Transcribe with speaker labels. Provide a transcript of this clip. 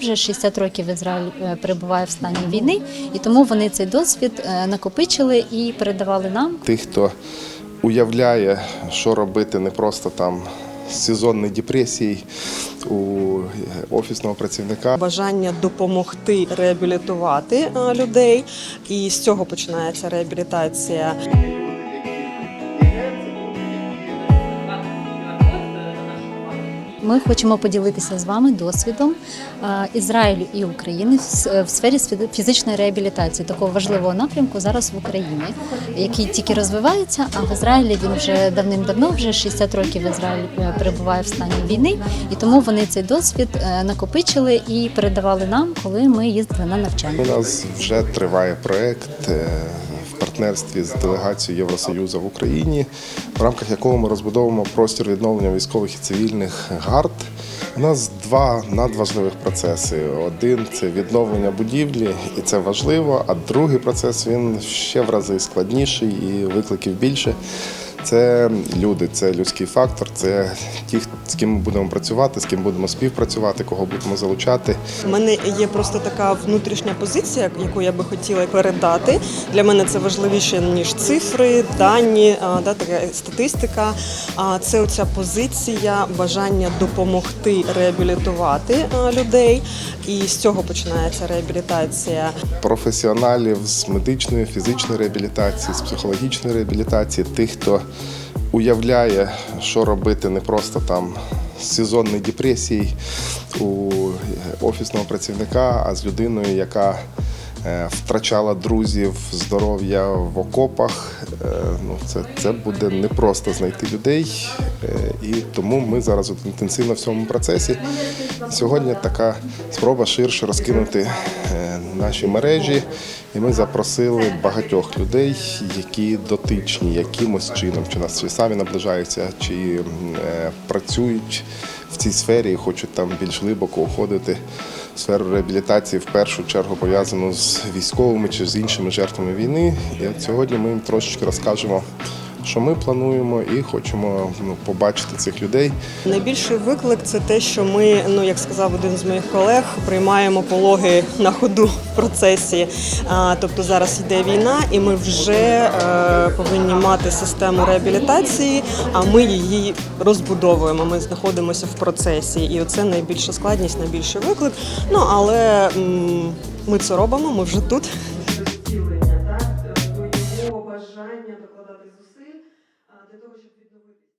Speaker 1: Вже 60 років Ізраїль е, перебуває в стані війни, і тому вони цей досвід е, накопичили і передавали нам.
Speaker 2: Тих, хто уявляє, що робити не просто там з сезонної депресії у офісного працівника.
Speaker 3: бажання допомогти реабілітувати е, людей, і з цього починається реабілітація.
Speaker 1: Ми хочемо поділитися з вами досвідом е, Ізраїлю і України в сфері фізичної реабілітації, такого важливого напрямку зараз в Україні, який тільки розвивається. А в Ізраїлі він вже давним-давно, вже 60 років Ізраїль е, перебуває в стані війни, і тому вони цей досвід е, накопичили і передавали нам, коли ми їздили на навчання.
Speaker 2: У нас вже триває проект партнерстві з делегацією Євросоюзу в Україні, в рамках якого ми розбудовуємо простір відновлення військових і цивільних гард. У нас два надважливих процеси. Один це відновлення будівлі, і це важливо. А другий процес він ще в рази складніший і викликів більше. Це люди, це людський фактор, це ті, з ким ми будемо працювати, з ким будемо співпрацювати, кого будемо залучати.
Speaker 3: У мене є просто така внутрішня позиція, яку я би хотіла передати. Для мене це важливіше ніж цифри, дані, да, така статистика. А це оця позиція бажання допомогти реабілітувати людей, і з цього починається реабілітація.
Speaker 2: професіоналів з медичної, фізичної реабілітації, з психологічної реабілітації, тих, хто уявляє, що робити не просто там з сезонної депресії у офісного працівника, а з людиною, яка втрачала друзів, здоров'я в окопах. Е, Ну, це, це буде непросто знайти людей, Е, і тому ми зараз інтенсивно в цьому процесі. Сьогодні така спроба ширше розкинути е, наші мережі, і ми запросили багатьох людей, які дотичні якимось чином, чи нас чи самі наближаються, чи е, працюють в цій сфері і хочуть там більш глибоко уходити сферу реабілітації, в першу чергу пов'язану з військовими чи з іншими жертвами війни. І от сьогодні ми їм трошечки розкажемо. Що ми плануємо і хочемо ну, побачити цих людей.
Speaker 3: Найбільший виклик це те, що ми, ну як сказав один з моїх колег, приймаємо пологи на ходу в процесі. А, тобто зараз йде війна, і ми вже е, повинні мати систему реабілітації, а ми її розбудовуємо. Ми знаходимося в процесі, і оце найбільша складність, найбільший виклик. Ну але м, ми це робимо, ми вже тут бажання докладати зусиль для того, щоб відновити.